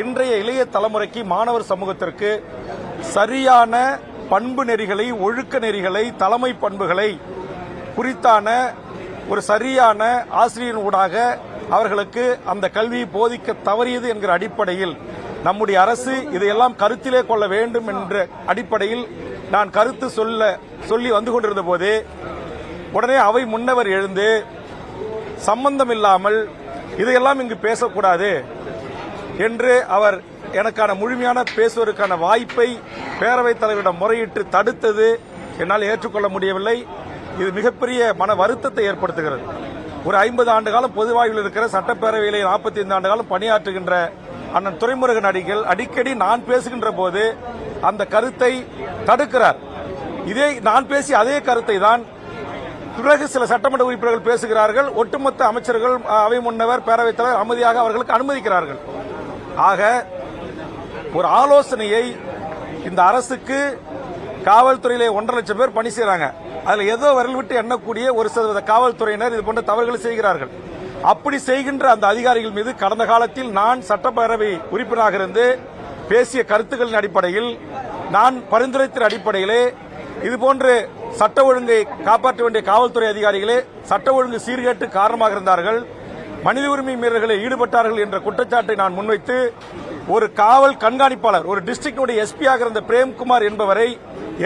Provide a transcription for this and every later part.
இன்றைய இளைய தலைமுறைக்கு மாணவர் சமூகத்திற்கு சரியான பண்பு நெறிகளை ஒழுக்க நெறிகளை தலைமை பண்புகளை குறித்தான ஒரு சரியான ஆசிரியரின் ஊடாக அவர்களுக்கு அந்த கல்வியை போதிக்க தவறியது என்கிற அடிப்படையில் நம்முடைய அரசு இதையெல்லாம் கருத்திலே கொள்ள வேண்டும் என்ற அடிப்படையில் நான் கருத்து சொல்ல சொல்லி வந்து கொண்டிருந்த போது உடனே அவை முன்னவர் எழுந்து சம்பந்தம் இல்லாமல் இதையெல்லாம் இங்கு பேசக்கூடாது. என்று அவர் எனக்கான முழுமையான பேசுவதற்கான வாய்ப்பை பேரவைத் தலைவரிடம் முறையிட்டு தடுத்தது என்னால் ஏற்றுக்கொள்ள முடியவில்லை. இது மிகப்பெரிய மன வருத்தத்தை ஏற்படுத்துகிறது. ஒரு ஐம்பது ஆண்டு காலம் பொதுவாயில் இருக்கிற சட்டப்பேரவையிலே நாற்பத்தி ஐந்து ஆண்டு காலம் பணியாற்றுகின்ற அண்ணன் துறைமுருகன் அடிகள் அடிக்கடி நான் பேசுகின்ற போது அந்த கருத்தை தடுக்கிறார். இதே நான் பேசிய அதே கருத்தை தான் பிறகு சில சட்டமன்ற உறுப்பினர்கள் பேசுகிறார்கள். ஒட்டுமொத்த அமைச்சர்கள் அவை முன்னவர் பேரவைத் தலைவர் அமைதியாக அவர்களுக்கு அனுமதிக்கிறார்கள். ஆக ஒரு ஆலோசனையை இந்த அரசுக்கு காவல்துறையிலே ஒன்றரை லட்சம் பேர் பணி செய்கிறாங்க அதில் ஏதோ விரல் விட்டு எண்ணக்கூடிய ஒரு சதவீத காவல்துறையினர் இது போன்ற தவறுகளை செய்கிறார்கள். அப்படி செய்கின்ற அந்த அதிகாரிகள் மீது கடந்த காலத்தில் நான் சட்டப்பேரவை உறுப்பினராக இருந்து பேசிய கருத்துக்களின் அடிப்படையில் நான் பரிந்துரைத்த அடிப்படையிலே இதுபோன்று சட்ட ஒழுங்கை காப்பாற்ற வேண்டிய காவல்துறை அதிகாரிகளே சட்ட ஒழுங்கு சீர்கேட்டு காரணமாக இருந்தார்கள். மனித உரிமை மீறல்களில் ஈடுபட்டார்கள் என்ற குற்றச்சாட்டை நான் முன்வைத்து ஒரு காவல் கண்காணிப்பாளர் ஒரு டிஸ்ட்ரிக்டுடைய எஸ்பியாக இருந்த பிரேம்குமார் என்பவரை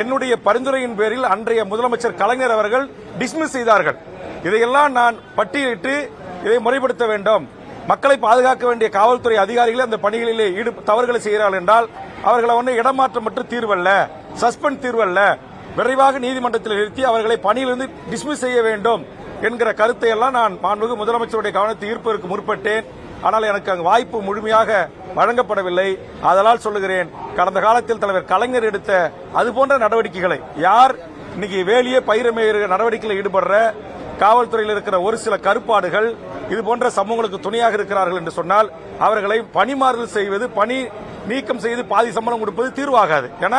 என்னுடைய பரிந்துரையின் பேரில் அன்றைய முதலமைச்சர் கலைஞர் அவர்கள் டிஸ்மிஸ் செய்தார்கள். இதையெல்லாம் நான் பட்டியலிட்டு இதை முறைப்படுத்த வேண்டும். மக்களை பாதுகாக்க வேண்டிய காவல்துறை அதிகாரிகள் அந்த பணிகளிலே ஈடு தவறுகளை செய்கிறார்கள் என்றால் அவர்களை ஒன்று இடமாற்றம் மற்றும் தீர்வல்ல சஸ்பெண்ட் தீர்வல்ல. விரைவாக நீதிமன்றத்தில் நிறுத்தி அவர்களை பணியிலிருந்து டிஸ்மிஸ் செய்ய வேண்டும். என்கிற கருத்தை எல்லாம் நான் மாண்புமிகு முதலமைச்சருடைய கவனத்தை ஈர்ப்பதற்கு முற்பட்டேன். ஆனால் எனக்கு அங்கு வாய்ப்பு முழுமையாக வழங்கப்படவில்லை. அதனால் சொல்லுகிறேன் கடந்த காலத்தில் தலைவர் கலைஞர் எடுத்த அதுபோன்ற நடவடிக்கைகளை யார் இன்னைக்கு வேலியே பயிரமேறு நடவடிக்கையில் ஈடுபடுற காவல்துறையில் இருக்கிற ஒரு சில கருப்பாடுகள் இது போன்ற சமூகங்களுக்கு துணையாக இருக்கிறார்கள் என்று சொன்னால் அவர்களை பணிமாறுதல் செய்வது பணி நீக்கம் செய்து பாதி சம்பளம் கொடுப்பது தீர்வாகாது. என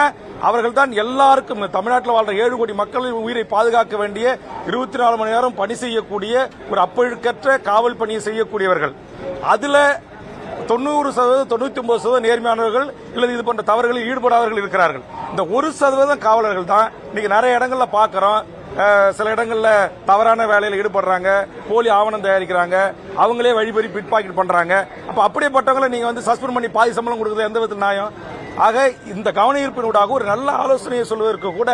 அவர்கள் தான் எல்லாருக்கும் தமிழ்நாட்டில் வாழ்ற ஏழு கோடி மக்களின் உயிரை பாதுகாக்க வேண்டிய இருபத்தி நாலு மணி நேரம் பணி செய்யக்கூடிய ஒரு அப்பழுக்கற்ற காவல் பணியை செய்யக்கூடியவர்கள். அதுல தொண்ணூறு சதவீதம் தொண்ணூத்தி ஒன்பது சதவீதம் நேர்மையானவர்கள் இல்லது இது போன்ற தவறுகளில் ஈடுபடாதவர்கள் இருக்கிறார்கள். இந்த ஒரு சதவீதம் காவலர்கள் தான் இன்னைக்கு நிறைய இடங்கள்ல பாக்குறோம். சில இடங்களில் தவறான வேலையில் ஈடுபடுறாங்க போலி ஆவணம் தயாரிக்கிறாங்க அவங்களே வழிபறி பிட் பாக்கெட் பண்ணுறாங்க அப்போ அப்படிப்பட்டவங்களை நீங்கள் வந்து சஸ்பெண்ட் பண்ணி பாதி சம்பளம் கொடுக்குறது எந்த விதத்தில் நியாயம்? ஆக இந்த கவன ஈர்ப்பினூடாக ஒரு நல்ல ஆலோசனையை சொல்வதற்கு கூட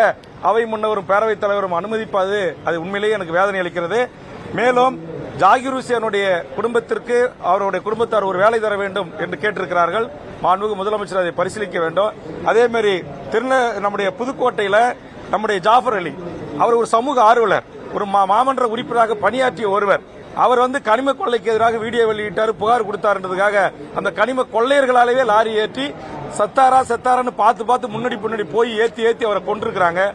அவை முன்னவரும் பேரவைத் தலைவரும் அனுமதிப்பது. அது உண்மையிலேயே எனக்கு வேதனை அளிக்கிறது. மேலும் ஜாகிர் ஹுசேனுடைய குடும்பத்திற்கு அவருடைய குடும்பத்தார் ஒரு வேலை தர வேண்டும் என்று கேட்டிருக்கிறார்கள். மாண்புமிகு முதலமைச்சர் அதை பரிசீலிக்க வேண்டும். அதே மாதிரி திருந நம்முடைய புதுக்கோட்டையில் நம்முடைய ஜாஃபர் அலி. அவர் ஒரு சமூக ஆர்வலர். ஒரு மா- மாமன்ற உறுப்பினராக பணியாற்றிய ஒருவர். அவர் வந்து கனிம கொள்ளைக்கு எதிராக வீடியோ வெளியிட்டார் புகார் கொடுத்தாருன்றதுக்காக. அந்த கனிம கொள்ளையர்களாலேயே லாரி ஏற்றி சத்தாரா செத்தாரான்னு பார்த்து பார்த்து முன்னாடி முன்னாடி போய் ஏற்றி ஏற்றி அவரை கொண்டிருக்கிறாங்க